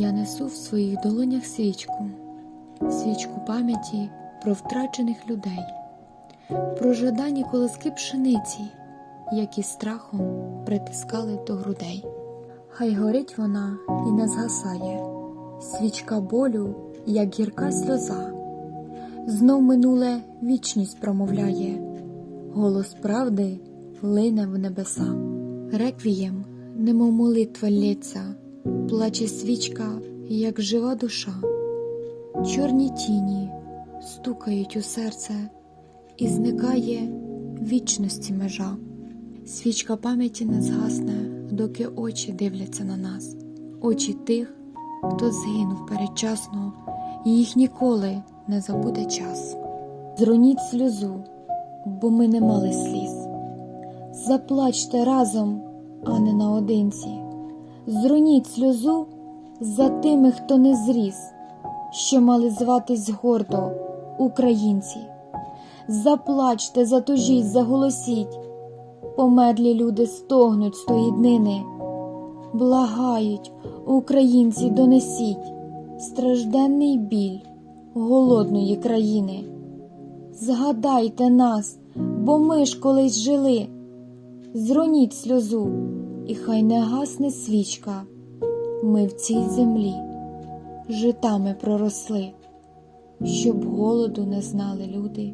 Несу в своїх долонях свічку, свічку пам'яті про втрачених людей, про жадані колоски пшениці, які страхом притискали до грудей. Хай горить вона і не згасає, свічка болю, як гірка сльоза, знов минуле вічність промовляє, голос правди лине в небеса. Реквієм, немов молитва лється, плаче свічка, як жива душа. Чорні тіні стукають у серце, і зникає вічності межа. Свічка пам'яті не згасне, доки очі дивляться на нас, очі тих, хто згинув передчасно, і їх ніколи не забуде час. Зроніть сльозу, бо ми не мали сліз. Заплачте разом, а не наодинці. Зроніть сльозу за тими, хто не зріс, що мали зватись гордо українці. Заплачте, затужіть, заголосіть, померлі люди стогнуть з тої днини. Благають, українці, донесіть стражденний біль голодної країни. Згадайте нас, бо ми ж колись жили. Зроніть сльозу, і хай не гасне свічка. Ми в цій землі житами проросли, щоб голоду не знали люди